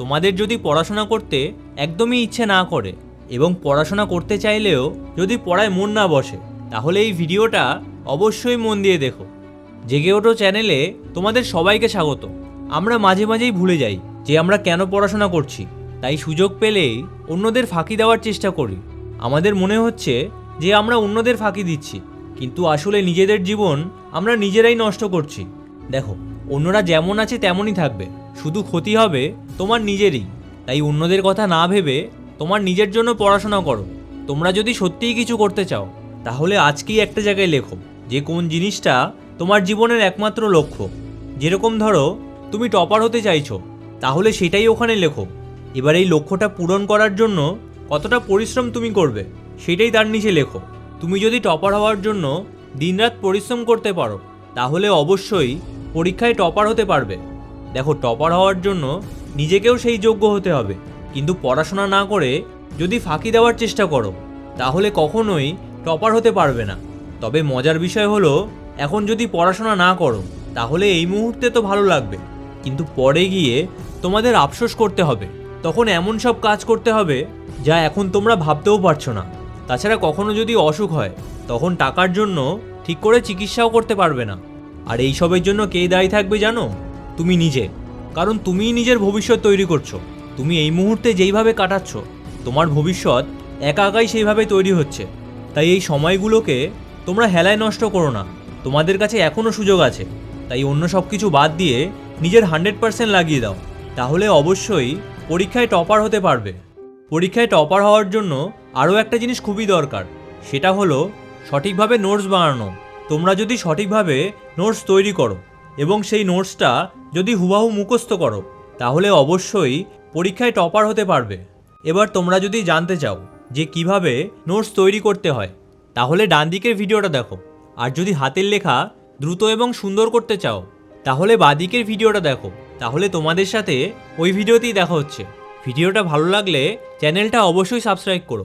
তোমাদের যদি পড়াশোনা করতে একদমই ইচ্ছে না করে এবং পড়াশোনা করতে চাইলেও যদি পড়ায় মন না বসে, তাহলে এই ভিডিওটা অবশ্যই মন দিয়ে দেখো। জেগে ওঠো চ্যানেলে, তোমাদের সবাইকে স্বাগত। আমরা মাঝে মাঝেই ভুলে যাই যে আমরা কেন পড়াশোনা করছি। তাই সুযোগ পেলেই অন্যদের ফাঁকি দেওয়ার চেষ্টা করি। আমাদের মনে হচ্ছে যে আমরা অন্যদের ফাঁকি দিচ্ছি, কিন্তু আসলে নিজেদের জীবন আমরা নিজেরাই নষ্ট করছি। দেখো, অন্যরা যেমন আছে তেমনই থাকবে। শুধু ক্ষতি হবে তোমার নিজেরই। তাই অন্যদের কথা না ভেবে তোমার নিজের জন্য পড়াশোনা করো। তোমরা যদি সত্যিই কিছু করতে চাও, তাহলে আজকেই একটা জায়গায় লেখো, যে কোন জিনিসটা তোমার জীবনের একমাত্র লক্ষ্য। যেরকম ধরো, তুমি টপার হতে চাইছো, তাহলে সেটাই ওখানে লেখো। এবার এই লক্ষ্যটা পূরণ করার জন্য কতটা পরিশ্রম তুমি করবে, সেটাই তার নিচে লেখো। তুমি যদি টপার হওয়ার জন্য দিনরাত পরিশ্রম করতে পারো, তাহলে অবশ্যই পরীক্ষায় টপার হতে পারবে। দেখো, টপার হওয়ার জন্য নিজেকেও সেই যোগ্য হতে হবে। কিন্তু পড়াশোনা না করে যদি ফাঁকি দেওয়ার চেষ্টা করো, তাহলে কখনোই টপার হতে পারবে না। তবে মজার বিষয় হলো, এখন যদি পড়াশোনা না করো, তাহলে এই মুহূর্তে তো ভালো লাগবে। কিন্তু পরে গিয়ে তোমাদের আফসোস করতে হবে। তখন এমন সব কাজ করতে হবে যা এখন তোমরা ভাবতেও পারছ না। তাছাড়া কখনো যদি অসুখ হয়, তখন টাকার জন্য ঠিক করে চিকিৎসাও করতে পারবে না। আর এইসবের জন্য কে দায়ী থাকবে জানো? তুমি নিজে। কারণ তুমিই নিজের ভবিষ্যৎ তৈরি করছ। তুমি এই মুহূর্তে যেইভাবে কাটাচ্ছ, তোমার ভবিষ্যৎ একা একাই সেইভাবে তৈরি হচ্ছে। তাই এই সময়গুলোকে তোমরা হেলায় নষ্ট করো না। তোমাদের কাছে এখনও সুযোগ আছে। তাই অন্য সব কিছু বাদ দিয়ে নিজের হান্ড্রেড পার্সেন্ট লাগিয়ে দাও। তাহলে অবশ্যই পরীক্ষায় টপার হতে পারবে। পরীক্ষায় টপার হওয়ার জন্য আরও একটা জিনিস খুবই দরকার। সেটা হলো সঠিকভাবে নোটস বানানো। তোমরা যদি সঠিকভাবে নোটস তৈরি করো এবং সেই নোটসটা যদি হুবাহু মুখস্থ করো, তাহলে অবশ্যই পরীক্ষায় টপার হতে পারবে। এবার তোমরা যদি জানতে চাও যে কীভাবে নোটস তৈরি করতে হয়, তাহলে ডান দিকের ভিডিওটা দেখো। আর যদি হাতের লেখা দ্রুত এবং সুন্দর করতে চাও, তাহলে বাদিকের ভিডিওটা দেখো। তাহলে তোমাদের সাথে ওই ভিডিওতেই দেখা হচ্ছে। ভিডিওটা ভালো লাগলে চ্যানেলটা অবশ্যই সাবস্ক্রাইব করো।